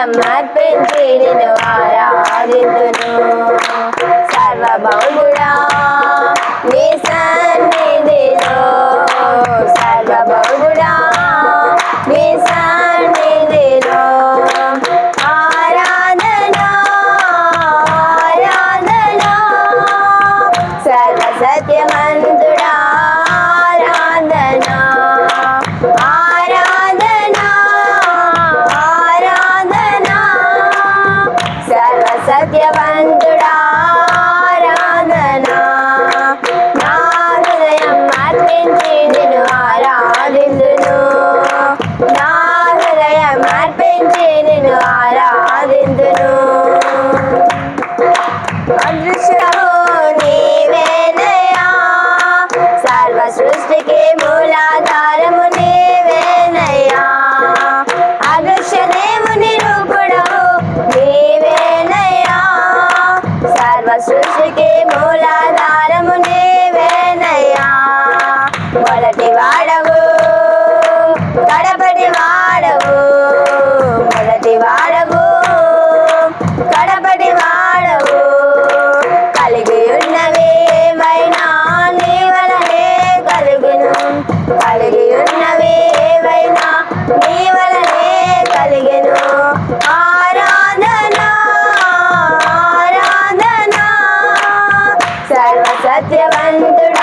హృదయం అర్పించి నిన్ను ఆరాధితును సర్వభౌముడా నీ సన్నిధిలో సర్వభౌముడా నీ సన్నిధిలో ఆరాధనా ఆరాధనా సర్వసత్యమంతు అర్పించి నిన్ను ఆరాధిందును అదృశ్యము నీవేనయా సర్వ సృష్టికి మూలాధారము నీవేనయ్యా అదృశ్య దేవుని రూపుడవు నీవేనయ్యా సర్వ సృష్టికి మూలాధారము నీవేనయ్యా మొదటి వాడవు Patria.